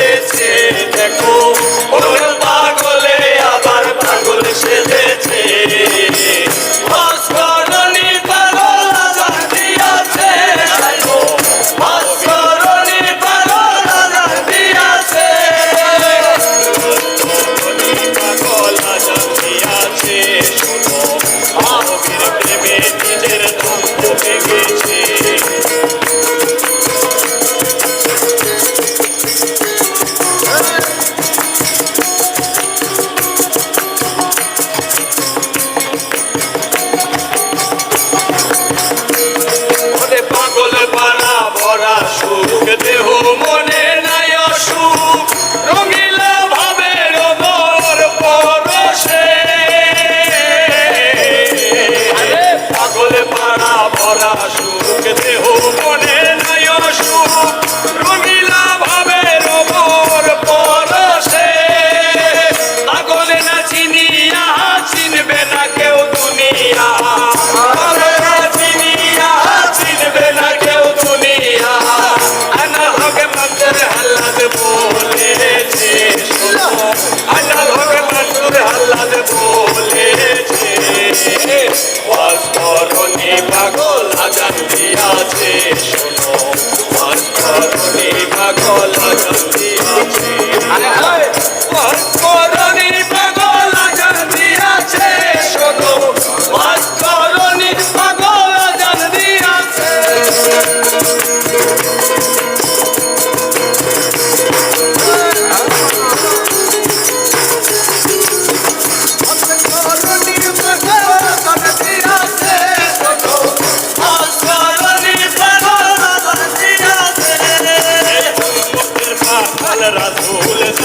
দেশে দেখো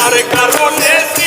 যার কারণে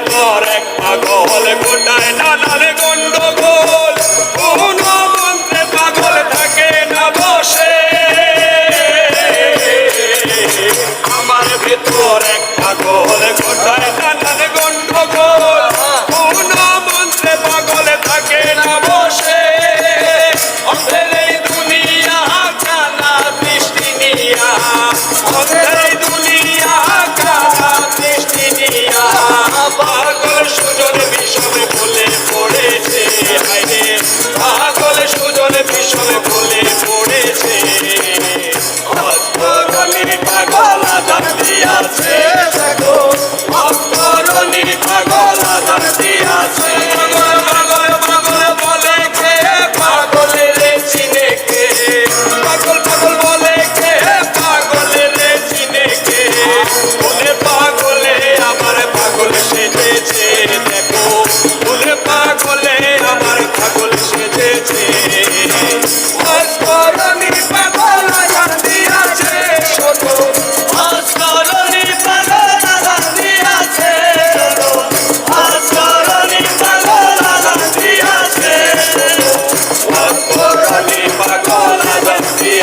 পর এক পাগল গোটায় নানান গন্ড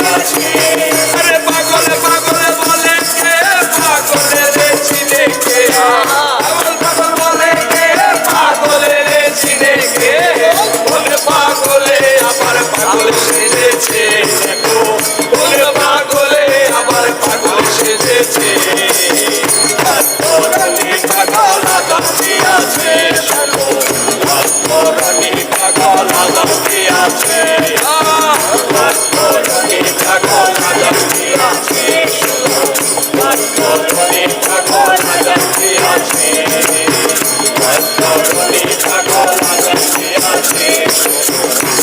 রাশি আছে আছে আছে